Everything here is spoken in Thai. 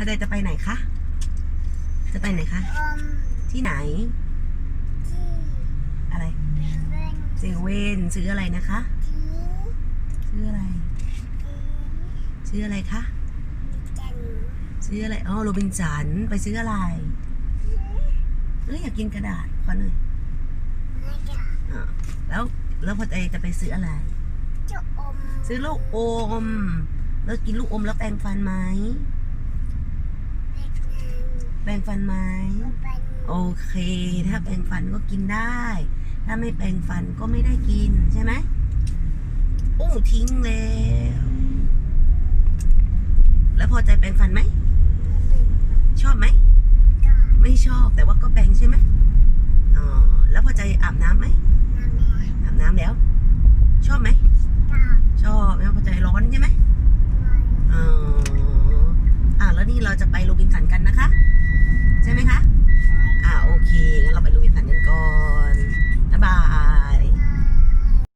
พอใจจะไปไหนคะ จะไปไหนคะอมที่ไหนที่อะไรเว่นเซเว่นซื้ออะไรนะคะที่ซื้ออะไรที่ซื้ออะไรคะจันซื้ออะไร อ๋อ โรบินสัน ไปซื้ออะไร เอ้ยอยากกินกระดาษขอหน่อยไม่จะอะแล้วแล้วพอใจจะไปซื้ออะไรจะอมซื้อลูกอม แล้วกินลูกอมแล้วแปรงฟันไหมเล็กนั้นแปรงฟันไหมเป็นโอเค ถ้าแปรงฟันก็กินได้ ถ้าไม่แปรงฟันก็ไม่ได้กินใช่ไหมโอ้ทิ้งแล้วแล้วพอใจแปรงฟันไหมชอบไหมก็ไม่ชอบแต่ว่าก็แปรงใช่ไหมอ๋อแล้วพอใจอาบน้ำไหมน้ำแม่อาบน้ำแล้ว ชอบไหมก็ชอบแล้วพอใจร้อนใช่ไหม นี่เราจะไปโรบินสันกันนะคะ ใช่ไหม